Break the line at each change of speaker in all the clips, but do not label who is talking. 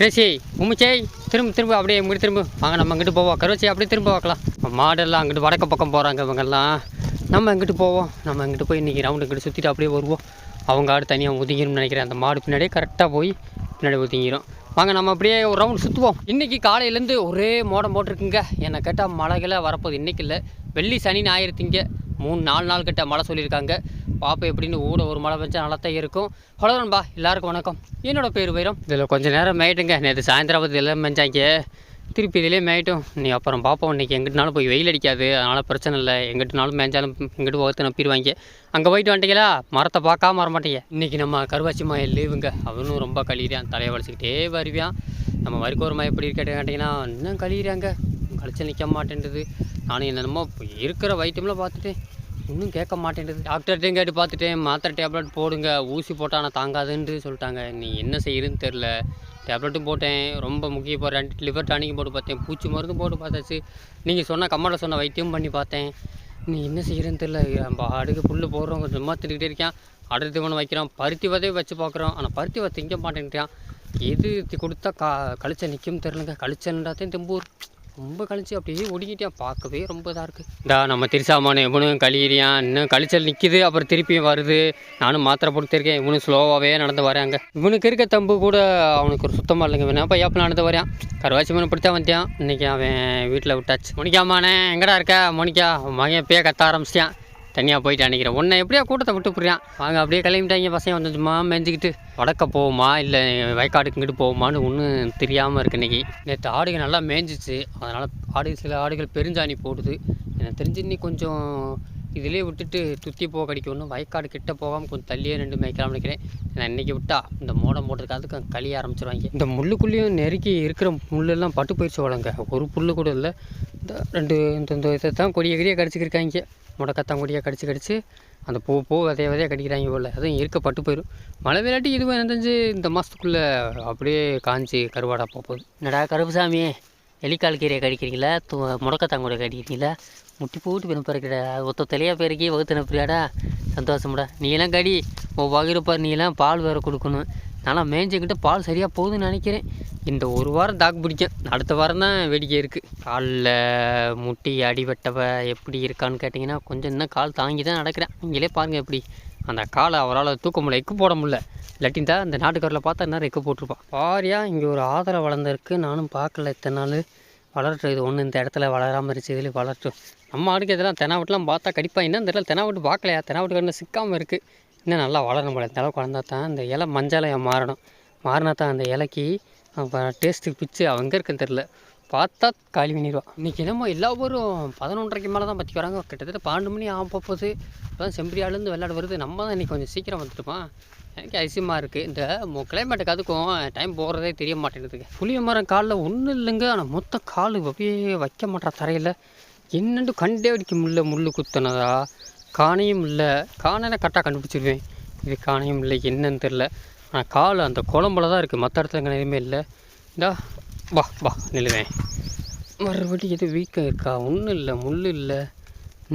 Crazy உமிச்சை திரும்ப திரும்ப அப்படியே இங்கிட்டு திரும்ப. வாங்க நம்ம இங்கிட்டு போவோம். கருவச்சி அப்படியே திரும்ப பார்க்கலாம். மாடெல்லாம் அங்கிட்டு வடக்க பக்கம் போகிறாங்க இவங்கெல்லாம். நம்ம இங்கிட்டு போவோம். நம்ம இங்கிட்டு போய் இன்றைக்கி ரவுண்டு இங்கிட்டு சுற்றிட்டு அப்படியே வருவோம். அவங்க ஆடு தனியாக ஒதுங்கிரும்னு நினைக்கிறேன். அந்த மாடு பின்னாடியே கரெக்டாக போய் பின்னாடி ஒதுங்கிரும். வாங்க நம்ம அப்படியே ஒரு ரவுண்ட் சுற்றுவோம் இன்றைக்கி காலையிலேருந்து ஒரே மோடம் போட்டிருக்குங்க. என்னை கேட்டால் மழைகளை வரப்போகுது. இன்றைக்கி இல்லை. வெள்ளி சனி ஞாயிறு திங்க. மூணு நாலு நாள் கிட்ட மழை சொல்லியிருக்காங்க. பார்ப்போம் எப்படின்னு ஊட ஒரு மழை பெஞ்சா நல்லா தான் இருக்கும். ஹலோ நண்பா எல்லாருக்கும் வணக்கம். என்னோடய பேர் வைரம். இதில் கொஞ்சம் நேரம் மேயிட்டுங்க. நேற்று சாயந்தரம் பற்றி எல்லாம் மெஞ்சாங்க திருப்பி இதிலே மேயிட்டும். நீ அப்புறம் பார்ப்போம் இன்றைக்கி எங்கிட்டனாலும் போய் வெயில் அடிக்காது. அதனால் பிரச்சனை இல்லை. எங்கிட்டனாலும் மேய்ஞ்சாலும் எங்கிட்டு போகிறது நப்பிடுவாங்க அங்கே போயிட்டு வந்துட்டீங்களா? மரத்தை பார்க்காம வர மாட்டேங்க. இன்றைக்கி நம்ம கருவாச்சி மாய லீவுங்க அவனும் ரொம்ப கழிகிறான் தலையை வலிச்சுக்கிட்டே வருவான் நம்ம வரிக்கோரமாக எப்படி கேட்டு கேட்டிங்கன்னா இன்னும் கழிகிறாங்க கழிச்சு நிற்க மாட்டேன்றது. நானும் என்னென்னமோ இருக்கிற வைத்தியம்லாம் பார்த்துட்டு இன்னும் கேட்க மாட்டேன்றது. டாக்டர்கிட்டையும் கேட்டு பார்த்துட்டேன். மாத்திரை டேப்லெட் போடுங்க. ஊசி போட்டால் ஆனால் தாங்காதுன்னு சொல்லிட்டாங்க. நீ என்ன செய்யுதுன்னு தெரில டேப்லெட்டும் போட்டேன். ரொம்ப முக்கிய இப்போ ரெண்டு லிவர் டானிக்கும் போட்டு பார்த்தேன். பூச்சி மருந்தும் போட்டு பார்த்தாச்சு. நீங்கள் சொன்ன கம்மாட சொன்ன வைத்தியம் பண்ணி பார்த்தேன். நீ என்ன செய்கிறேன்னு தெரில நம்ம அடுக்கு புல் போடுறோம் கொஞ்சம் சும்மா இருக்கேன் இருக்கான். அடுத்த தீவனம் வைக்கிறோம் பருத்தி விதையை வச்சு பார்க்குறோம் ஆனால் பருத்தி வதை திங்க மாட்டேன்ட்டான். எது கொடுத்தா கா கழிச்ச நிற்கும் தெரிலங்க கழிச்சல்ன்றாத்தையும் தெம்பூர்? ரொம்ப கழிச்சு அப்படியே ஒடுங்கிட்டான். பார்க்கவே ரொம்ப இதாக இருக்குது இந்தா நம்ம திருசாமான இவனும் கழியிறியான் இன்னும் கழிச்சல் நிற்கிது அப்புறம் திருப்பியும் வருது. நானும் மாத்திரை போட்டுருக்கேன் இவனும் ஸ்லோவாகவே நடந்து வராங்க. இவனுக்கு இருக்க தம்பு கூட அவனுக்கு ஒரு சுத்தமாக இல்லைங்க. இவன் அப்போ ஏப்பில் நடந்து வரான்? கருவாச்சி மீன் பிடிச்சா வந்தான் இன்னைக்கு அவன் வீட்டில் விட்டாச்சு. மோனிக்காமானே எங்கடா இருக்க? மோனிக்கா அவன் மகன் பேய கத்த ஆரம்பிச்சிட்டான். தனியாக போயிட்டு நினைக்கிறேன் உன்னை எப்படியா கூட்டத்தை விட்டு புரியான் வாங்க அப்படியே கிளம்பிட்டாங்க பசங்க வந்துச்சுமா மேஞ்சிக்கிட்டு வடக்க போகுமா? இல்லை வயக்காடுக்கு இங்கிட்டு போகுமான்னு ஒன்றும் தெரியாமல் இருக்கு இன்னைக்கு. நேற்று ஆடுகள் நல்லா மேய்ஞ்சிச்சு அதனால் ஆடு சில ஆடுகள் பெருஞ்சாணி போடுது. எனக்கு தெரிஞ்சு இன்னி கொஞ்சம் இதிலே விட்டுட்டு துத்தி போக கடிக்கணும் வயக்காடு கிட்ட போகாமல் கொஞ்சம் தள்ளியே ரெண்டு மேய்க்கலாம்னு நினைக்கிறேன். நான் இன்றைக்கி விட்டா இந்த மோடம் போட்டதுக்கு அதுக்கு கழிய ஆரம்பிச்சிருவாங்க. இந்த முள்ளுக்குள்ளேயும் நெருக்கி இருக்கிற முள்ளெல்லாம் பட்டு போயிடுச்சு வளங்க ஒரு புல்லு கூட இல்லை. இந்த ரெண்டு இந்த இந்த இதை தான் கொடிய கொடிய கடிச்சிக்கிருக்காங்க முடக்கத்தாங்குடியாக கடிச்சு கடிச்சு அந்த பூ பூ விதைய விதைய கடிக்கிறாங்க போல் அதுவும் இருக்க பட்டு போயிடும் மழை விளையாட்டி இதுவும் என்ன தெரிஞ்சு இந்த மாதத்துக்குள்ளே அப்படியே காஞ்சி கருவாடா போகுது. என்னடா கருப்புசாமி எலிக்கால் கீரையை கடிக்கிறீங்களா? து முடக்கத்தான் கடிக்கிறீங்களா? முட்டி போட்டு பின்ன பிறக்கிறா ஒத்த தலையாக பெருக்கி வகுத்து அனுப்புறியாடா சந்தோஷம்டா. நீ எல்லாம் கடி. உன் வகிரப்பார் நீ எல்லாம் பால் வேறு கொடுக்கணும். நான்லாம் மேய்ஞ்சிக்கிட்ட பால் சரியாக போகுதுன்னு நினைக்கிறேன். இந்த ஒரு வாரம் தாக்கு பிடிக்கும் அடுத்த வாரம் தான் வேடிக்கை இருக்குது காலில் முட்டி அடிபட்டவ எப்படி இருக்கான்னு கேட்டிங்கன்னா கொஞ்சம் இன்னும் கால் தாங்கி தான் நடக்கிறேன். நீங்களே பாருங்கள் எப்படி. அந்த காலை அவரால் தூக்க முடியல எக்கு போட முடியல. இல்லாட்டி தான் இந்த நாட்டுக்காரில் பார்த்தா என்ன எக்கு போட்டிருப்பான் பாரியா இங்கே ஒரு ஆதரவு வளர்ந்துருக்கு. நானும் பார்க்கல இத்தனை நாள். வளரட்டும் இது ஒன்று இந்த இடத்துல வளராமல் இருந்துச்சு. இதில் வளரட்டும் நம்ம ஆடுக்கு இதெல்லாம் தெனாவட்டுலாம் பார்த்தா கடிப்பா. என்ன இந்த இடத்துல தெனாவட்டு பார்க்கலையா? தெனாவட்டு கண்ணு சிக்காமல் இருக்குது இன்னும் நல்லா வளரணும் போல. இந்த அளவுக்கு வளர்ந்தா தான் இந்த இலை மஞ்சளையா மாறணும். மாறினா தான் அந்த இலைக்கு டேஸ்ட்டுக்கு பிச்சு அவங்க இருக்குன்னு தெரில பார்த்தா காலி பண்ணிடுவான் இன்றைக்கி என்னமோ எல்லா ஊரும் பதினொன்றரைக்கு மேலே தான் பற்றி வராங்க. கிட்டத்தட்ட பன்னெண்டு மணி ஆக போகுது. இப்போதான் செம்பரியாலேருந்து விளையாட வருது. நம்ம தான் இன்றைக்கி கொஞ்சம் சீக்கிரம் வந்துட்டுமா? எனக்கு அதிசயமாக இருக்குது இந்த கிளைமேட்டுக்கு அதுக்கும் டைம் போகிறதே தெரிய மாட்டேங்குதுங்க. புளிய மரம் காலில் ஒன்றும் இல்லைங்க. ஆனால் மொத்த கால் அப்படியே வைக்க மாட்டேற தரையில். என்னென்று கண்டே அடிக்க முடியல. முள் குத்துனதா? காணையும் இல்லை. காணையில கரெக்டாக கண்டுபிடிச்சிருவேன். இது காணையும் இல்லை என்னன்னு தெரில ஆனால் கால் அந்த குழம்புல தான் இருக்குது மற்ற இடத்துல எதுவுமே இல்லை. இந்தா வா வா நில்லுவேன். மறுபடியும் எது வீக்கம் இருக்கா? ஒன்றும் இல்லை முள் இல்லை.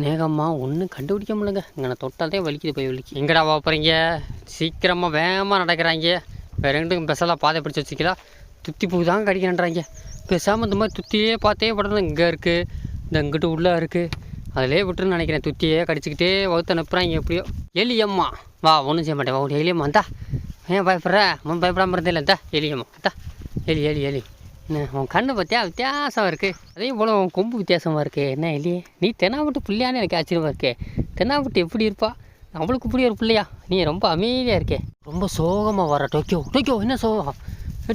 நேகமாக ஒன்றும் கண்டுபிடிக்க முடியலங்க. இங்கே நான் தொட்டாலே வலிக்குது போய் வலிக்கு. எங்கடா வா போகிறீங்க சீக்கிரமாக வேகமாக நடக்கிறாங்க. வேற எங்கிட்டும் பெசலாக பாதை பிடிச்சி வச்சுக்கலாம் துத்தி பூ தான் கடிக்கிறேன்றாங்க. பேசாமல் இந்த மாதிரி துத்தியே பார்த்தே படம் இங்கே இருக்குது இந்த இங்கிட்டு உள்ளே இருக்குது அதிலே விட்டுருன்னு நினைக்கிறேன். துத்தியே கடிச்சிக்கிட்டே வகுத்து அனுப்புகிறாங்க எப்படியோ. எலியம்மா வா ஒன்றும் செய்ய மாட்டேன். வா உன் எலியம்மா ஏன் பயப்படுற? முன் பயப்படாமல் இருந்தே இல்லை இந்தா எலியம்மா இந்தா. எலி எலி எலி. என்ன உன் கண்ணு பார்த்தியா வித்தியாசம் இருக்குது அதே போல் உன் கொம்பு வித்தியாசமாக இருக்குது என்ன எலி? நீ தென்னாவட்டு பிள்ளையான்னு எனக்கு ஆச்சரியமாக இருக்கே. தென்னாவட்டு எப்படி இருப்பா? அவளுக்கு இப்படி ஒரு பிள்ளையா? நீ ரொம்ப அமைதியாக இருக்கே. ரொம்ப சோகமாக வர டோக்கியோ டோக்கியோ என்ன சோகம்?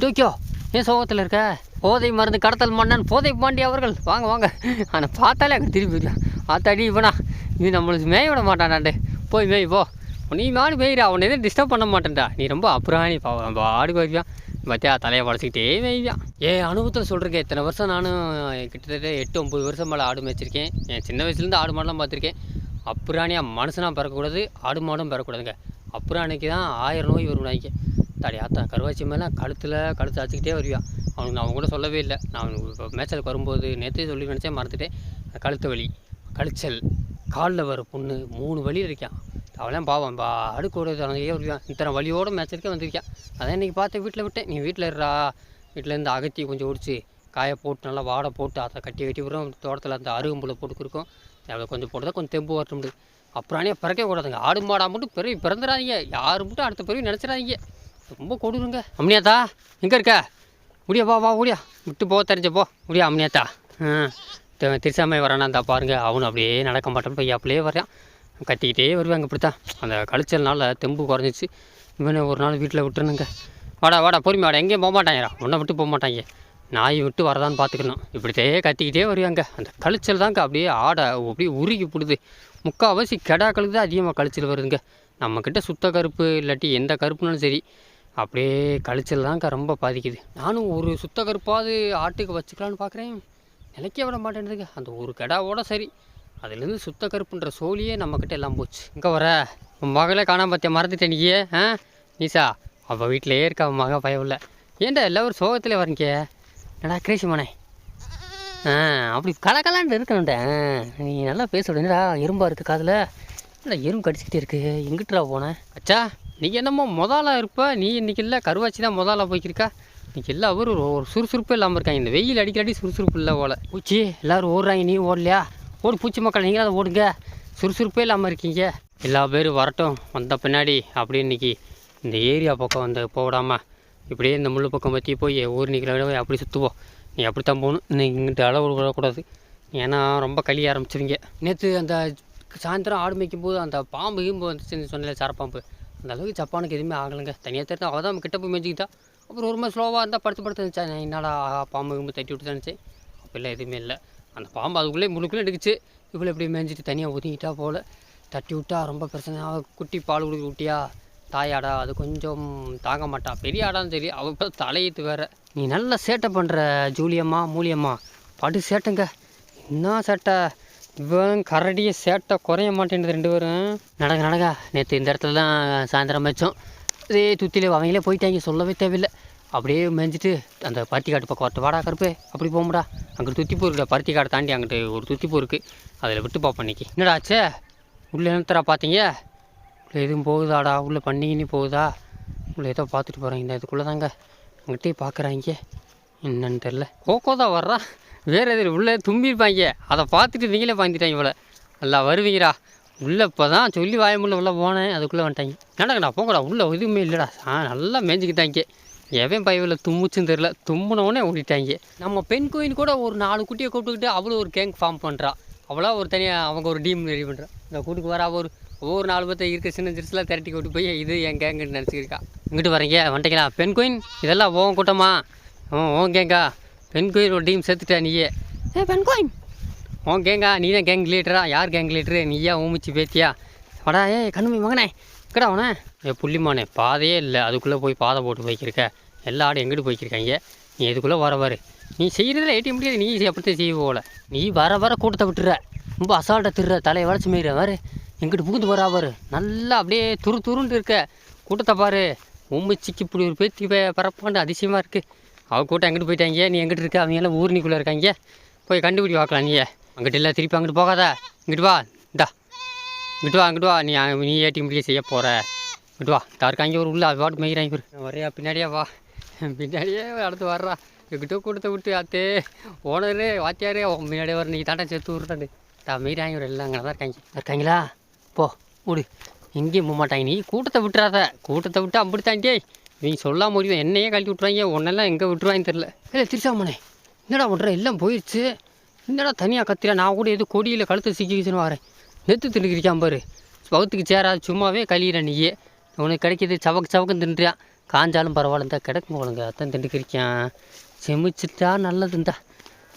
டோக்கியோ. ஏன் சோகத்தில் இருக்க? போதை மருந்து கடத்தல் மன்னன் போதை பாண்டி அவர்கள். வாங்க வாங்க. ஆனால் பார்த்தாலே அங்கே திரும்பி போயிடுவான் ஆத்தாடி இவனா. இது நம்மளுக்கு மேய விட மாட்டானாண்டு போய் மேய் போ. நீ மாடு மேயிரா அவனை எதுவும் டிஸ்டர்ப் பண்ண மாட்டேன்டா. நீ ரொம்ப அப்புறாணி பாவம். ஆடு போய்வியான் பார்த்தியா தலையை வளச்சிக்கிட்டே மேய்வியான் ஏன் அனுபவத்தில் சொல்கிறேன் இத்தனை வருஷம் நானும் கிட்டத்தட்ட எட்டு ஒம்பது வருஷம் மேலே ஆடு மேய்ச்சிருக்கேன். என் சின்ன வயசுலேருந்து ஆடு மாடெலாம் பார்த்துருக்கேன். அப்புறாணியாக மனுஷனாக பிறக்கக்கூடாது ஆடு மாடும் பிறக்கக்கூடாதுங்க. அப்புறாணிக்கு தான் ஆயிரம் நோய் வரும் நாய்க்கு தாடி ஆத்தா கருவாச்சி மேலே கழுத்தில் கழுத்து அடிச்சுக்கிட்டே வருவான் அவனுக்கு நான் அவன் கூட சொல்லவே இல்லை. நான் அவனுக்கு மேய்ச்சலுக்கு வரும்போது நேற்றே சொல்லி நினச்சேன் மறந்துட்டேன் கழுத்து வலி கழிச்சல் காலில் வர புண்ணு மூணு வலி இருக்கான் அவளாம் பாவம். பா அடுக்கோட திறந்தையே வருவான் இத்தனை வழியோடு மேய்ச்சலுக்கே வந்திருக்கான் அதான் இன்றைக்கி பார்த்து வீட்டில் விட்டேன். நீ வீட்டில் இருறா வீட்டிலேருந்து அகத்தி கொஞ்சம் ஒடிச்சு காய போட்டு நல்லா வாடை போட்டு அதை கட்டி கட்டி விடுறோம். தோட்டத்தில் அந்த அருகம்புல கொடுக்கும் அதை கொஞ்சம் போட்டுதான் கொஞ்சம் தெம்பு வரட்டும் அப்புறானே பிறக்கவே கூடாதுங்க. ஆடு மாடா மட்டும் பிறவி பிறந்துடாதீங்க யார் மட்டும் அடுத்த பிறவி நினச்சிடாதீங்க. ரொம்ப கொடுங்க அம்னியாத்தா எங்கே இருக்க? முடியா பா வா முடியா விட்டு போ தெரிஞ்ச போ. முடியா அம்னியாத்தா. ஆ திருசாமை வரானாந்தா இருந்தா பாருங்க அப்படியே நடக்க மாட்டான் போய் அப்படியே வரான் கத்திக்கிட்டே வருவாங்க இப்படித்தான். அந்த கழிச்சல்னால தெம்பு குறைஞ்சிச்சு. இவனை ஒரு நாள் வீட்டில் விட்டுருனுங்க வாடா வாடா பொறுமை வாடா. எங்கேயும் போக மாட்டாங்கடா உன்னை விட்டு போக மாட்டாங்க நாய் விட்டு வரதான்னு பார்த்துக்கணும். இப்படித்தே கத்திக்கிட்டே வருவாங்க. அந்த கழிச்சல் தாங்க அப்படியே ஆடை அப்படியே உருகி போடுது. முக்கால்வாசி கெடாக்களுக்கு தான் அதிகமாக கழிச்சல் வருதுங்க. நம்மக்கிட்ட சுத்த கருப்பு இல்லாட்டி எந்த கருப்புனாலும் சரி. அப்படியே கழிச்சல் தாங்க ரொம்ப பாதிக்குது. நானும் ஒரு சுத்த கருப்பாவது ஆட்டுக்கு வச்சுக்கலான்னு பார்க்குறேன் நிலைக்க விட மாட்டேன்னுதுங்க. அந்த ஒரு கடாவோட சரி. அதுலேருந்து சுத்த கருப்புன்ற சோழியே நம்மக்கிட்ட எல்லாம் போச்சு. இங்கே வர உன் மகளே காணாம பார்த்தியா மறந்துட்டேன் நீயே ஆ? நீசா அவள் வீட்டிலேயே இருக்கா அவன் மக பயவில்ல ஏன்டா எல்லோரும் சோகத்தில் வரீங்க? என்னடா கிரேஷ் மனே ஆ அப்படி கலக்கலான்னு இருக்கணும்டா. நீ நல்லா பேச எறும்பாக இருக்குது காதில்? இல்லை எறும்பு கடிச்சிக்கிட்டே இருக்கு? எங்கிட்டுடா போனேன் அச்சா! நீ என்னமோ முதலாக இருப்ப நீ இன்னைக்கு இல்லை கருவாச்சி தான் முதலாக போய்க்கிருக்கா. இன்றைக்கி எல்லா ஊரும் ஒரு ஒரு சுறுசுறுப்பே இல்லாமல் இருக்காங்க. இந்த வெயில் அடிக்கடி சுறுசுறுப்பு இல்லை போல. பூச்சி எல்லோரும் ஓடுறாங்க நீ ஓடலையா? ஓடு பூச்சி மக்கள் நீங்கள் அதை ஓடுங்க. சுறுசுறுப்பே இல்லாமல் இருக்கீங்க. எல்லா பேரும் வரட்டும் வந்த பின்னாடி அப்படியே இன்னைக்கு இந்த ஏரியா பக்கம் வந்து போடாமல் இப்படியே இந்த முள்ளு பக்கம் பற்றி போய் ஊர் நிற்கிற அப்படி சுற்றுவோம் நீ அப்படி தான் போகணும். நீ இங்கிட்ட அளவு விடக்கூடாது. ஏன்னா ரொம்ப கழிய ஆரம்பிச்சிருங்க நேற்று அந்த சாயந்தரம் ஆடு மேய்க்கும் போது அந்த பாம்பு கீம்பு வந்துச்சுன்னு சொன்னல சரப்பாம்பு. அந்த அளவுக்கு ஜப்பானுக்கு எதுவுமே ஆகலைங்க. தனியாக தெரிஞ்சு அவள் தான் கிட்ட போய் மேய்ச்சிக்கிட்டா அப்புறம் ஒரு மாதிரி ஸ்லோவாக இருந்தால் படுத்து படுத்து இருந்துச்சா? என்னடா பாம்பு கும்பு தட்டி விட்டு நினச்சேன் அப்போல்லாம் எதுவுமே இல்லை. அந்த பாம்பு அதுக்குள்ளே முழுக்குள்ளே எடுக்குச்சு இவ்வளோ இப்படி மேய்ஞ்சிட்டு தனியாக ஒதுங்கிட்டா போல். தட்டி விட்டா ரொம்ப பிரச்சனை. குட்டி பால் கொடுக்க குட்டியா தாயாடா அது கொஞ்சம் தாங்க மாட்டா. பெரிய ஆடான்னு சரி அவள் இப்போ தலையிட்டு வேற. நீ நல்லா சேட்டை பண்ணுற ஜூலியம்மா மூலியம்மா. படு சேட்டைங்க. என்ன சேட்டை? இவன் கரடியை சேட்டை குறைய மாட்டேங்குது ரெண்டு பேரும். நடக்க நடங்க. நேற்று இந்த இடத்துல தான் சாயந்தரம் வச்சோம் இதே துத்தியில் அவங்களே போயிட்டாங்க சொல்லவே தேவையில்லை. அப்படியே மேய்ஞ்சிட்டு அந்த பருத்தி காட்டு பக்கம் ஒருத்த வாடா கருப்பு அப்படி போகும்டா அங்கே துத்திப்பூ இருக்குடா பருத்தி காடை தாண்டி அங்கிட்டு ஒரு துத்திப்பூ இருக்குது அதில் விட்டு பார்ப்போம் இன்றைக்கி என்னடா ஆச்சே? உள்ளே என்னத்தரா பார்த்தீங்க? உள்ளே எதுவும் போகுதாடா? உள்ளே பண்ணிக்கினி போகுதா? உள்ளே ஏதோ பார்த்துட்டு போகிறேன் இந்த இதுக்குள்ளே தாங்க. அங்கிட்டே பார்க்குறாங்க. என்னன்னு தெரில கோகோ தான் வர்றா. வேறு எதிர் உள்ளே தும்பியிருப்பாங்க. அதை பார்த்துட்டு வீங்களே பாய்ந்துட்டாங்க இவ்வளோ நல்லா வருவீங்கடா. உள்ளே இப்போ தான் சொல்லி வாயமுள்ள உள்ளே போனேன். அதுக்குள்ளே வந்துட்டாங்க. நடக்கடா போங்கடா. உள்ளே எதுவுமே இல்லைடா. ஆ நல்லா மேய்ஞ்சிக்கிட்டாங்க. எவன் பயவில் தும்முச்சுன்னு தெரில தும்முனவுடனே ஓடிட்டாங்க. நம்ம பெண் கோயின் கூட ஒரு நாலு குட்டியை கூப்பிட்டுக்கிட்டு அவ்வளோ ஒரு கேங் ஃபார்ம் பண்ணுறா அவ்வளோ ஒரு தனியாக அவங்க ஒரு டீம் ரெடி பண்ணுறா இந்த கூட்டுக்கு வர ஒரு ஒவ்வொரு நாலு பேர்த்த இருக்க சின்ன சிறுசுலாம் திரட்டி கூட்டு போய் இது என் கேங்குன்னு நினச்சிருக்கா இங்கிட்டு வரீங்க வந்துட்டீங்களா? பெண் கோயின் இதெல்லாம் ஓன் கூட்டமா? ஓ ஓன் கேங்கா பெண் கோயின் ஒரு டீம் சேர்த்துட்டா நீயே. ஏ பெண் கோயின் உன் கேங்கா நீ தான் கேங் லீடரா யார் கேங் லீடரு நீயா ஊமிச்சு பேத்தியா? வாடா ஏ கண்ணுமி மகனே. எக்கடா அவனே ஏ புள்ளிமானே பாதையே இல்லை. அதுக்குள்ளே போய் பாதை போட்டு போய்க்கிருக்க. எல்லா ஆடும் எங்கிட்டு போய்க்கிருக்காங்க நீ இதுக்குள்ளே வர வரு? நீ செய்கிறதில் ஏட்டி முடியாது. நீ அப்படித்தான் செய்ய போல. நீ வர வர கூட்டத்தை விட்டுற. ரொம்ப அசால்ட்டாக திருற. தலையை வளைச்சி மீற பாரு எங்கிட்டு புகுந்து வரா. பாரு நல்லா அப்படியே துரு துருன்னு இருக்க. கூட்டத்தை பாரு. உம்மிச்சிக்கு இப்படி ஒரு பேத்தி பரப்பாண்டு அதிசயமாக இருக்குது அவள் கூட்டம் எங்கிட்டு போயிட்டாங்க? நீ எங்கிட்டு இருக்க? அவங்க எல்லாம் ஊர்னிக்குள்ளே இருக்காங்க. போய் கண்டுபிடி பார்க்கலாம் நீயே. அங்கிட்ட இல்லை திருப்பி அங்கிட்டு போகாதா. இங்கிட்டு வா. இந்தா. இங்கிட்டு வா அங்கிட்டு வா. நீ நீ ஏடி முடிய செய்ய போகிற இங்கிட்டு வா. இதா இருக்காங்க. ஒரு உள்ள அது பாட்டு மேய்கிறாங்க பாரு வரையா பின்னாடியே வா. பின்னாடியே அடுத்து வர்றா. எங்கிட்ட கூட்டத்தை விட்டு அத்தே ஓனரு வாத்தியாரே. முன்னாடியே வர நீ தாண்டா சேர்த்து விட்றாண்டு தா மீறாங்க ஒரு எல்லாம் அங்கே தான் இருக்காங்க. இருக்காங்களா? போ விடு எங்கேயும் போக மாட்டாங்க. நீ கூட்டத்தை விட்டுறாத. கூட்டத்தை விட்டு அப்படித்தாண்டே இவங்க சொல்லாம முடியும் என்னையே கழட்டி விட்றாங்க ஒன்னெல்லாம் எங்கே விட்டுருவாங்க தெரில இல்லை திருச்சாமனே என்னடா பண்ணுற எல்லாம் போயிடுச்சு என்னடா தனியாக கத்திரா நான் கூட எதுவும் கொடியில் கழுத்தை சிக்கிச்சுன்னு வரேன். நெத்து தின்னுக்கிறியான் பாரு. பகுத்துக்கு சேராது. சும்மாவே கழியிற நீயே. உனக்கு கிடைக்கிது சவக்கு சவக்குன்னு தின்றியா? காஞ்சாலும் பரவாயில்ல இந்த கிடைக்கும் போலங்க அதான் திண்டுக்கிறிக்கான் செமிச்சிட்டா நல்லதுந்தா.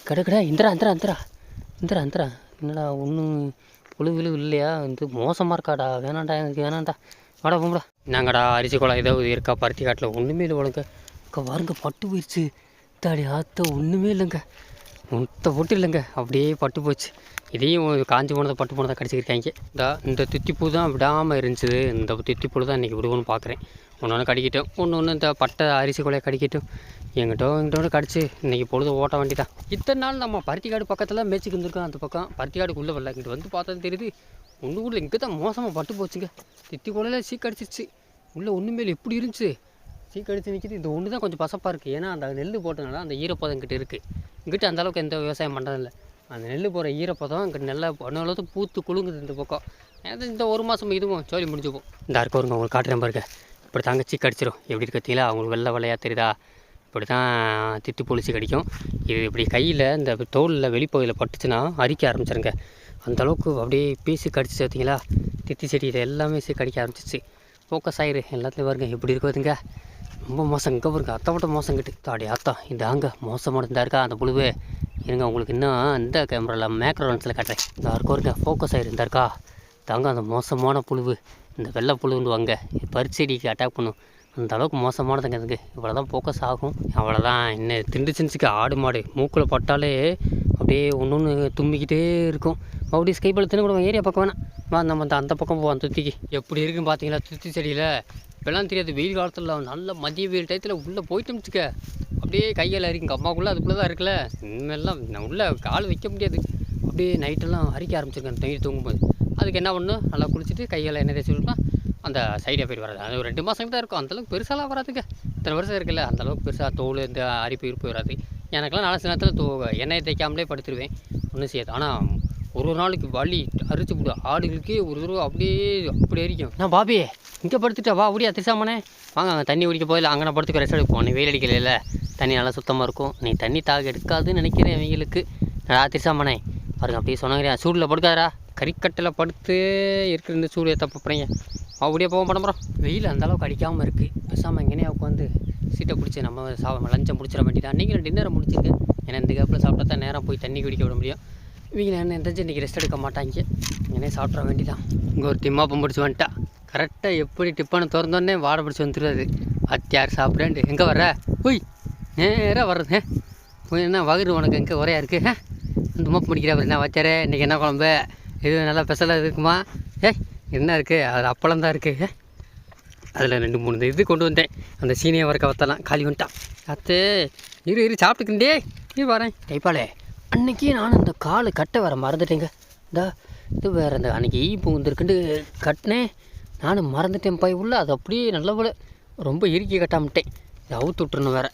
கிடக்குடா. இந்திரா இந்திரா இந்திரா இந்திரா இந்திரா என்னடா ஒன்றும் புழு விழு இல்லையா? வந்து மோசமாக இருக்காடா. வேணாண்டா எனக்கு வேணாண்டா வாடா போம்டா நாங்கடா அரிசி குழாய் ஏதாவது இருக்கா பருத்தி காட்டில். ஒன்றுமே இல்லை உனக்கு. அக்கா வாருங்க பட்டு போயிடுச்சு தாடி ஆத்த ஒன்றுமே இல்லைங்க. முட்டை போட்டு இல்லைங்க. அப்படியே பட்டு போச்சு. இதையும் காஞ்சி போனதை பட்டு போனதை கடிச்சிருக்காங்க இந்த இந்த தித்திப்பூ தான் விடாமல் இருந்துச்சு. இந்த தித்திப்பூ தான் இன்றைக்கி விடுவோன்னு பார்க்குறேன் ஒன்று ஒன்று கடிக்கட்டும். ஒன்று ஒன்று இந்த பட்டை அரிசி கொலையை கடிக்கட்டும். எங்கிட்டோ எங்கிட்ட கடிச்சு இன்றைக்கி பொழுது ஓட்ட வேண்டிதான் இத்தனை நாள் நம்ம பருத்திக்காடு பக்கத்தில் மேய்ச்சிக்கு இருந்திருக்கோம் அந்த பக்கம். பருத்திக்காடுக்குள்ளே வரல. இங்கிட்டு வந்து பார்த்தா தெரியுது ஒன்று கூட இங்கே தான் மோசமாக பட்டு போச்சுங்க. தித்தி கொலையில் சீ உள்ளே ஒன்றுமே இல்லை எப்படி இருந்துச்சு சீக்கடிச்சு நிற்கிது இந்த ஒன்று தான் கொஞ்சம் பசப்பாக இருக்குது ஏன்னா அந்த நெல் போட்டதுனால அந்த ஈரப்பதம் இங்கிட்ட இருக்குது இங்கிட்ட அந்தளவுக்கு எந்த விவசாயம் பண்ணுறதில்ல அந்த நெல் போகிற ஈரப்பதம் இங்கே நல்லா அளவுக்கு பூத்து குலுங்குது இந்த பக்கம். அது இந்த ஒரு மாதம் இதுவும் சோழி முடிஞ்சுப்போம். இந்த இருக்க வருங்க உங்களுக்கு காட்டுறேன் பாருங்க. இப்படி தாங்க சீக்கு அடிச்சிடும் எப்படி இருக்கீங்களா? அவங்களுக்கு வெள்ளை வெள்ளையாக தெரியுதா? இப்படி தான் திட்டு பொலிச்சு கடிக்கும். இது இப்படி கையில் இந்த தோலில் வெளிப்பகுதியில் பட்டுச்சுன்னா அரிக்க ஆரம்பிச்சிருங்க. அந்தளவுக்கு அப்படியே பீஸு கடிச்சு பார்த்தீங்களா தித்தி செடி இது எல்லாமே சீ கடிக்க ஆரம்பிச்சிச்சு ஃபோக்கஸ் ஆயிரு. எல்லாத்துலேயும் பாருங்க. எப்படி இருக்குதுங்க? ரொம்ப மோசம். இங்கே பாருங்க அத்தை விட்ட மோசம் கிட்டு தாடி அத்தா இந்த அங்கே மோசமாக இந்த இருக்கா அந்த புழுவே. இருங்க உங்களுக்கு இன்னும் இந்த கேமராவில் மேக்ரோ லென்ஸில் காட்டுறேன். இந்த இருக்கா இருங்க ஃபோக்கஸ் ஆயிரு இருக்கா தாங்க அந்த மோசமான புழுவு. இந்த வெள்ளை புழுவுண்டு வாங்க. பரிச்செடிக்கு அட்டாக் பண்ணும். அந்த அளவுக்கு மோசமானதுங்க அதுக்கு இவ்வளோ தான் ஃபோக்கஸ் ஆகும். அவ்வளோதான் என்ன திண்டு செஞ்சுக்க ஆடு மாடு. மூக்கில் பட்டாலே அப்படியே ஒன்று ஒன்று தும்பிக்கிட்டே இருக்கும். மறுபடியும் ஸ்கைபில் தின்னு கூட ஏரியா பக்கம் வேணாம். வா நம்ம அந்த அந்த பக்கம் போவோம் துத்திக்கு எப்படி இருக்குன்னு பார்த்தீங்களா துத்தி செடியில்? இப்போல்லாம் தெரியாது வெயில் காலத்தில் நல்ல மதிய வெயில் டயத்தில் உள்ளே போயிட்டு வச்சுக்க. அப்படியே கையில் அரிக்கும். அம்மாக்குள்ளே அதுக்குள்ளே தான் இருக்குல்ல. இனிமேல்லாம் நான் உள்ளே கால் வைக்க முடியாது. அப்படியே நைட்டெல்லாம் அரிக்க ஆரம்பிச்சிருக்கேன் நைட்டு தூங்கும்போது. அதுக்கு என்ன பண்ணணும்? நல்லா குளிச்சுட்டு கையில் எண்ணெய் தேய்ச்சி அந்த சைடாக போய் வராது. அது ஒரு ரெண்டு மாதம் தான் இருக்கும். அந்தளவுக்கு பெருசாலாம் வராதுங்க. இத்தனை வருஷம் இருக்குல்ல. அந்தளவுக்கு பெருசாக தோல் இந்த அரிப்பு இருப்பு வராது. எனக்கெல்லாம் நாலு நேரத்தில் தோ எண்ணெய் தேய்க்காமலே படுத்துருவேன். ஒன்றும் செய்யாது. ஆனால் ஒரு ஒரு நாளைக்கு வலி அரிச்சு போடு ஆடுகளுக்கு ஒரு தடவை அப்படியே அப்படி அரிக்கும் நான் பாபி இங்கே படுத்துட்டா வா அப்படியே திரிசாமனே. வாங்க அங்கே தண்ணி குடிக்க போதில்ல அங்கே நான் படுத்துக்க ரெஸ்ட் எடுப்போம். நீ வெயில் அடிக்கல தண்ணி நல்லா சுத்தமாக இருக்கும். நீ தண்ணி தாக எடுக்காதுன்னு நினைக்கிறேன் வெயிலுக்கு நான் திரிசாமனே பாருங்க அப்படியே சொன்னாங்க சூடில் படுக்காதரா கறிக்கட்டில் படுத்து இருக்கிற இந்த சூடு தப்பு போகிறீங்க அப்படியே போக படம்புறோம் வெயில் அந்த அளவுக்கு அடிக்காமல் இருக்குது பேசாமல் எங்கேனே உட்காந்து சீட்டை பிடிச்சி நம்ம சா லஞ்சம் முடிச்சிட வேண்டியதான் நீங்களும் டின்னரை முடிச்சுங்க ஏன்னா இந்த கேப்பில் சாப்பிட்டா தான் நேரம் போய் தண்ணி குடிக்க விட முடியும். இவங்க என்ன எந்திரிச்சு இன்றைக்கி ரெஸ்ட் எடுக்க மாட்டாங்க? இங்கே சாப்பிட்ற வேண்டியதான் இங்கே ஒரு திம்மாப்பம் பிடிச்சி வந்துட்டா. கரெக்டாக எப்படி டிப்பானை திறந்தோடனே வாடை பிடிச்சி வந்துடுறது அத்தியார் சாப்பிட்றேன்ட்டு. எங்கே வர்ற? உய் நேராக வர்றது போய் என்ன வகுறு உனக்கு எங்கே குறையா இருக்கு ஆ? இந்த மோப்பு முடிக்கிற என்ன வச்சாரே இன்றைக்கி என்ன குழம்பு? இது நல்லா ஸ்பெஷலாக இருக்குமா? ஏய் என்ன இருக்குது அது அப்பளம் தான் இருக்குது அதில் ரெண்டு மூணு இது கொண்டு வந்தேன். அந்த சீனியை வர வத்தலாம். காலி வந்துட்டான். அத்தே இரு இரு சாப்பிட்டுக்கிண்டே இரு வரேன். டைப்பாளே அன்னைக்கு நான் அந்த காலு கட்ட வர மறந்துட்டேங்க. இந்த இது வேறு அந்த அன்னைக்கு ஈ பூந்துருக்குண்டு கட்டினேன். நானும் மறந்துட்டேன் பை உள்ள அது அப்படியே நல்ல போல. ரொம்ப இறுக்கி கட்டாமட்டேன். இதை அவுத்து விட்டுருணும் வேறு.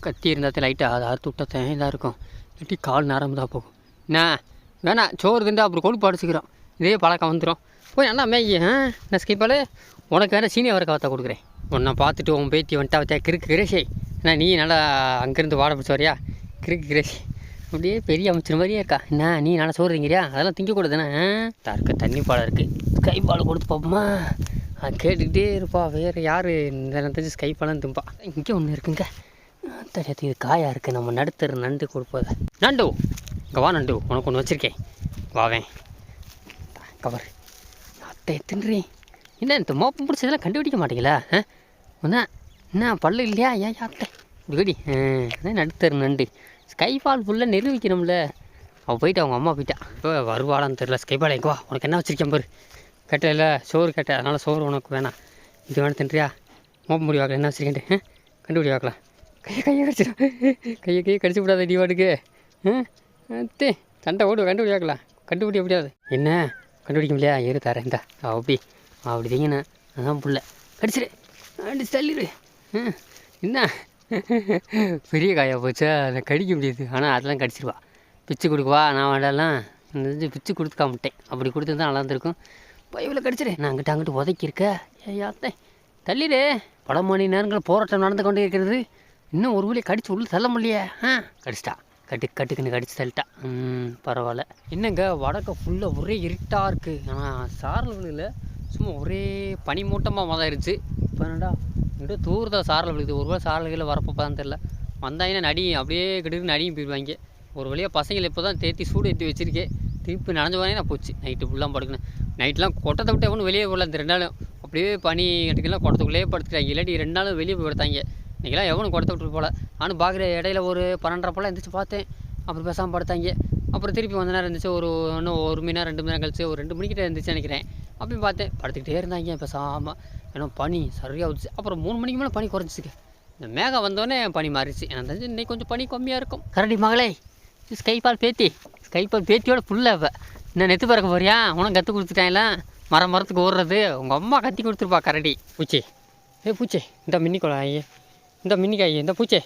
கத்தி இருந்தால் லைட்டாக அதை அறுத்து விட்டத்தேன் இதாக இருக்கும். இல்லாட்டி கால் நேரம் தான் போகும். என்ன? வேணாம் சோறு திண்டா அப்புறம் கொழுப்பு அடிச்சுக்கிறோம். இதே பழக்கம் வந்துடும் போய் நல்லா மேகி ஆ? நான் ஸ்கிப்பாலே உனக்கு வேறு சீனியா வர கவத்தை கொடுக்குறேன். உன்னை பார்த்துட்டு உன் பேத்தி வந்துட்டா வச்சா கிறுக்கு கிரேஷே. ஏன்னா நீ நல்லா அங்கேருந்து வாட பிடிச்சி வரியா? கிறுக்கு கிரேஷே. அப்படியே பெரிய அமைச்சர் மாதிரியே இருக்கா? என்ன நீ நல்லா சோறு திங்கிறியா? அதெல்லாம் திங்கக்கூடாதுண்ணே தற்க தண்ணி பாலம் இருக்குது ஸ்கை பால் கொடுத்து பார்ப்போமா அது கேட்டுக்கிட்டே இருப்பா. வேறு யார்? இந்த நேரத்துக்கு ஸ்கை பாலம் திம்பா. இங்கே ஒன்று இருக்குங்க. தெரியாது இது காயா இருக்குது நம்ம நடுத்தர் நண்டு கொடுப்போத நண்டு! இங்கே வா நண்டு. உனக்கு ஒன்று வச்சுருக்கேன். வாவேன் கவர் அத்தை தின்றேன் என்ன இந்த மோப்பம் பிடிச்சதெல்லாம் கண்டுபிடிக்க மாட்டீங்களா? என்ன என்ன பல்லு இல்லையா? ஏன் அத்தை? இப்படி அதான் நடுத்தர் நண்டு? ஸ்கைபால் ஃபுல்லாக நிரூபிக்கணும்ல. அவள் போயிட்டு அவங்க அம்மா போயிட்டா இப்போ வருவாளான்னு தெரில ஸ்கைபால் எங்கே? வா உனக்கு என்ன வச்சிருக்கேன் பாரு. கேட்டல சோறு கேட்ட அதனால் சோறு உனக்கு வேணாம். இது வேணும் தின்றியா? மோப்ப முடி வாக்கல என்ன வச்சிருக்கேன்ட்டு ஆ? கண்டுபிடி வாக்கலாம் கையை கையை கடிச்சிடும் கையை கையை கடிச்சு விடாத நீ வாட்டுக்கு. தே சண்டை ஓடு கண்டுபிடி வாக்கலாம் கண்டுபிடி எப்படியாது என்ன? கண்டுபிடிக்க முடியா ஏறு தரேன் இந்தா. அப்படி. அப்படி தீங்கண்ணா அதான் புள்ள. கடிச்சிரு. அடிச்சு தள்ளிடு என்ன? பெரிய காயா போச்சா? அதை கடிக்க முடியாது. ஆனால் அதெல்லாம் கடிச்சிருவா. பிச்சு கொடுக்குவா? நான் வேண்டாலாம் இந்த இது பிச்சு கொடுத்துக்காமட்டேன் அப்படி கொடுத்துருந்தா நல்லா இருந்திருக்கும். பைவில் கடிச்சிரு. நான் அங்கிட்ட அங்கிட்டு உதைக்கிருக்க ஏயாத்தே தள்ளிடு. பல மணி நேரங்கள் போராட்டம் நடந்து கொண்டே இருக்கிறது. இன்னும் ஒரு வழியை கடிச்சு உள்ள தள்ள முடியலையே. ஆ கடிச்சிட்டா. கட்டு கட்டுக்குன்னு கடிச்சு தள்ளிட்டா. ம் பரவாயில்ல. என்னங்க வடக்க ஃபுல்லாக ஒரே இருட்டாக இருக்குது ஆனால் சாரல் இல்லை சும்மா ஒரே பனி மூட்டமாக மதாயிருச்சு. இப்போ என்னடா இங்கிட்ட தூரதா சாரல் விழுது ஒரு வேளை சாரல் கீழே வரப்போ தான் தெரில வந்தாங்கன்னா நடியும் அப்படியே கிடுக்கு நடியும் போயிடுவாங்க ஒரு வழியாக பசங்களை இப்போ தான் தேத்தி சூடு ஏற்றி வச்சிருக்கேன். திருப்பி நனைஞ்ச வானே நான் போச்சு. நைட்டு ஃபுல்லாக படுக்கணும். நைட்லாம் கொட்டத்தை விட்டு எவனும் வெளியே போகல. இந்த ரெண்டு நாளும் அப்படியே பனி கட்டுக்கெல்லாம் குடத்துக்குள்ளேயே படுத்துட்டாங்க. இல்லாட்டி ரெண்டு நாளும் வெளியே போய் படுத்தாங்க இன்றைக்கெல்லாம் எவனும் குடத்த விட்டு போகல. நானும் பார்க்குற இடையில ஒரு பன்னெண்டரை போல் எந்திரிச்சு பார்த்தேன். அப்புறம் பேசாமல் படுத்தாங்க. அப்புறம் திருப்பி வந்த நேரம் இருந்துச்சு ஒரு இன்னும் ஒரு மணி நேரம் ரெண்டு மணி நேரம் கழிச்சு ஒரு ரெண்டு மணிக்கிட்ட இருந்துச்சு நினைக்கிறேன். அப்படி பார்த்தேன். படுத்துக்கிட்டே இருந்தாங்க இப்போ பேசாமல் ஏன்னா பனி சரியாக வந்துச்சு அப்புறம் மூணு மணிக்கு மேலே பனி குறைஞ்சிச்சுக்க இந்த மேகம் வந்தோடனே பனி மாறிச்சு எனக்கு தெரிஞ்சு இன்னைக்கு கொஞ்சம் பனி கம்மியாக இருக்கும். கரடி மகளே ஸ்கைபால் பேத்தி. ஸ்கைபால் பேத்தியோட புள்ள இப்போ இன்னும் நெத்து பிறக்க போறியா? உனக்கு கற்றுக் கொடுத்துட்டேன்ல மரம் மரத்துக்கு ஓடுறது. உங்கள் அம்மா கத்தி கொடுத்துருப்பா கரடி. பூச்சி. ஏ பூச்சே. இந்த மின்னி ஐயே இந்த மின்னி இந்த பூச்சே.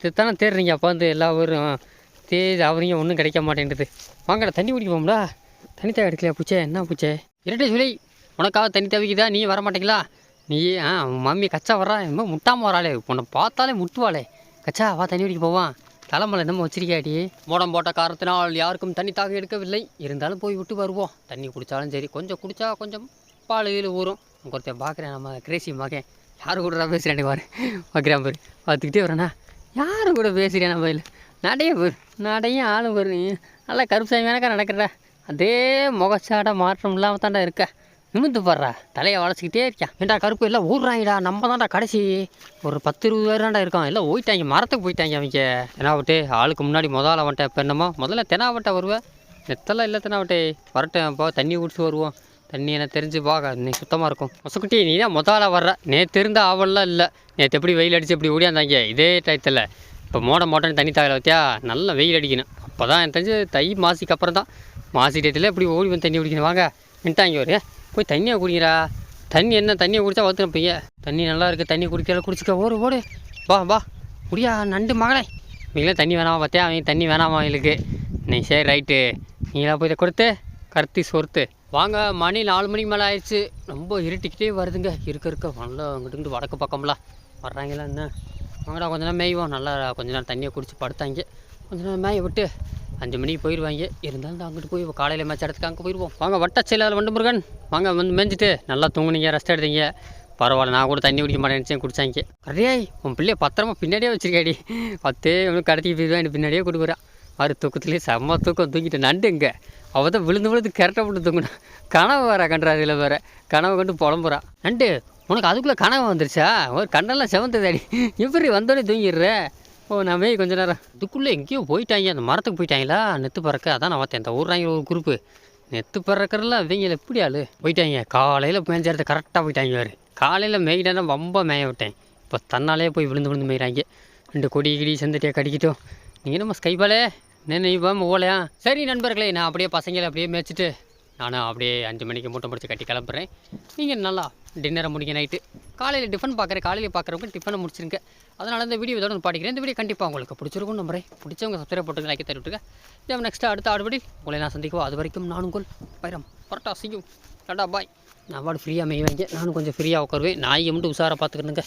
இதுதானே தேடுறீங்க. அப்போ வந்து எல்லா ஊரும் தேடி அவரையும் ஒன்றும் கிடைக்க மாட்டேங்குது. வாங்கடா தண்ணி குடிக்க தனித்தா எடுக்கலையா பூச்சே? என்ன பூச்சே? இரட்டை சொல்லி உனக்காக தண்ணி தவிக்குதா? நீ வர மாட்டேங்களா நீ ஆ மம்மி கச்சா வர்றா? என்னமோ முட்டாமல் வராளே உன்னை பார்த்தாலே முட்டுவாளே. கச்சா வா தண்ணி அடிக்க போவான் தலைமலை என்னமோ வச்சிருக்காடி மோடம் போட்ட காரணத்தினால் யாருக்கும் தண்ணி தாக எடுக்கவில்லை. இருந்தாலும் போய் விட்டு வருவோம். தண்ணி குடித்தாலும் சரி. கொஞ்சம் குடித்தா கொஞ்சம் பால் இதில் ஊறும். ஒருத்தன் பார்க்குறேன். நம்ம கிரேசி மகன் யார் கூட பேசுகிறேன் பாரு. பார்க்குறேன் பாரு. பார்த்துக்கிட்டே வரேண்ணா யார் கூட பேசுகிறேன் நம்ம இல்லை நடைய பேர். நடையும் ஆளும் பாரு நல்லா கருப்பு சாமி வேணாக்கா நடக்கிறடா. அதே முகச்சாடை மாற்றம் இல்லாமல் தாண்டா இருக்க. நிமிந்து பாடுறா தலையை வளச்சிக்கிட்டே இருக்கேன் ஏன்டா கருப்பு எல்லாம் ஊடுறாங்கடா நம்ம தான்டா கடைசி. ஒரு பத்து இருபது பேர் தான்டா இருக்கான். எல்லாம் ஓயிட்டாங்க. மரத்துக்கு போயிட்டாங்க அவங்க. தெனாவட்டே ஆளுக்கு முன்னாடி முதல்ல வந்துட்டேன் இப்போ என்னமோ முதல்ல தெனாவட்டை வருவேன் நெத்தெல்லாம் இல்லை தெனாவட்டே. வரட்டேன் இப்போ தண்ணி குடிச்சு வருவோம். தண்ணி எனக்கு தெரிஞ்சு போக நீ சுத்தமாக இருக்கும். மொசக்குட்டி நீ தான் முதல்ல வர்ற. நேற்று இருந்த ஆவல்லாம் இல்லை. நேற்று எப்படி வெயில் அடிச்சு இப்படி ஓடியாந்தாங்க இதே டயத்தில். இப்போ மோட மோட்டன்னு தண்ணி தாகல வத்தியா நல்லா வெயில் அடிக்கணும். அப்போ தான் எனக்கு தெரிஞ்சு தை மாசிக்கு அப்புறம் தான் மாசி டயத்தில் இப்படி ஓடி வந்து தண்ணி குடிக்கணும். வாங்க நின்ட்டாங்க ஒரு. போய் தண்ணியை குடிக்கிறா தண்ணி என்ன தண்ணியை குடித்தா வத்துன பையன் தண்ணி நல்லா இருக்குது தண்ணி குடிக்கலாம் குடிச்சிக்க. ஓடு ஓடு. வா வா. முடியா நண்டு மகளே. நீங்களே தண்ணி வேணாமா பார்த்தியா? அவங்க தண்ணி வேணாமா அவங்களுக்கு நீ சரி ரைட்டு. நீங்களா போய் இதை கொடுத்து கருத்தி சொருத்து வாங்க மணி நாலு மணிக்கு மேலே ஆயிடுச்சு. ரொம்ப இருட்டிக்கிட்டே வருதுங்க. இருக்க இருக்க. நல்லா அங்கிட்டு வடக்கு பக்கம்லாம் வர்றாங்களா என்ன? வாங்கடா கொஞ்ச நேரம் மேய்வோம். நல்லா கொஞ்ச நேரம் தண்ணியை குடிச்சு படுத்தாங்க. கொஞ்ச நேரம் மேய விட்டு அஞ்சு மணிக்கு போயிடுவாங்க. இருந்தாலும் அங்கிட்டு போய் காலையில் மேட்ச் இடத்துக்கு அங்கே போயிடுவோம். வாங்க வட்டச்செயலாளர் வண்டு முருகன் வாங்க வந்து மேய்ஞ்சிட்டு நல்லா தூங்குனீங்க ரெஸ்ட் எடுத்தீங்க. பரவாயில்ல நான் கூட தண்ணி குடிக்க மாட்டேன்னு குடிச்சாங்க. கரையாய் உன் பிள்ளைய பத்திரமா பின்னாடியே வச்சிருக்காடி. பத்தே இவனுக்கு கடத்தி போயிடுவேன் எனக்கு பின்னாடியே கொடுக்குறா அவர் ஆறு தூக்கத்துலேயே செம்ம தூக்கம் தூங்கிட்டு நண்டு இங்கே. அவள் தான் விழுந்து விழுந்து கரெக்டாக போட்டு தூங்கினா. கனவு வேற கண்டுறா அதில் வேற. கனவை கண்டு புலம்புறா. நண்டு உனக்கு அதுக்குள்ளே கனவு வந்துருச்சா? ஒரு கண்ணெல்லாம் செவந்ததாடி இப்படி வந்தோடனே தூங்கிடுற. ஓ நான் போய் கொஞ்ச நேரம். இதுக்குள்ளே எங்கேயோ போயிட்டாங்க. அந்த மரத்துக்கு போயிட்டாங்களா? நெத்து பறக்க. அதான் நான் பார்த்தேன். இந்த ஊர்றாங்க ஒரு குரூப்பு நெத்து பறக்கிறல இவங்க எப்படி ஆளு? போயிட்டாங்க. காலையில் மேய்ஞ்சறது கரெக்டாக போயிட்டாங்க வேறு காலையில் மேய்கிட்டா ரொம்ப மேய விட்டேன். இப்போ தன்னாலே போய் விழுந்து விழுந்து மேய்கிறாங்க ரெண்டு கொடி கிடி செந்துட்டியா கடிக்கிட்டோம். நீங்கள் நம்ம ஸ்கைபாலே நின்று ஓலையா? சரி நண்பர்களே நான் அப்படியே பசங்களை அப்படியே மேய்ச்சிட்டு நானும் அப்படியே அஞ்சு மணிக்கு மூட்டை முடிச்சு கட்டி கிளம்புறேன். நீங்கள் நல்லா டின்னரை முடிங்க நைட்டு காலையில் டிஃபன் பார்க்குறேன் காலையில் பார்க்குறவங்க டிஃபனை முடிச்சிருங்க. அதனால் இந்த வீடியோ இதோட பாடிக்கிறேன். இந்த வீடியோ கண்டிப்பாக உங்களுக்கு பிடிச்சிருக்கும் நம்புறேன். பிடிச்சவங்க சப்ஸ்கிரைப் போட்டு லைக் தட்டி விட்டுருங்க இதே நெக்ஸ்ட்டு அடுத்த ஆடுபடி. உங்களை நான் சந்திக்குவோம் அது வரைக்கும் நானும் உங்கள் பைரம் பரட்டா செய்யும் டாடா பாய். நான் வாடு ஃப்ரீயாக மேய்வாங்க நானும் கொஞ்சம் ஃப்ரீயாக உட்காருவேன். நாயை மட்டும் உஷாராக பார்த்துக்கணுங்க.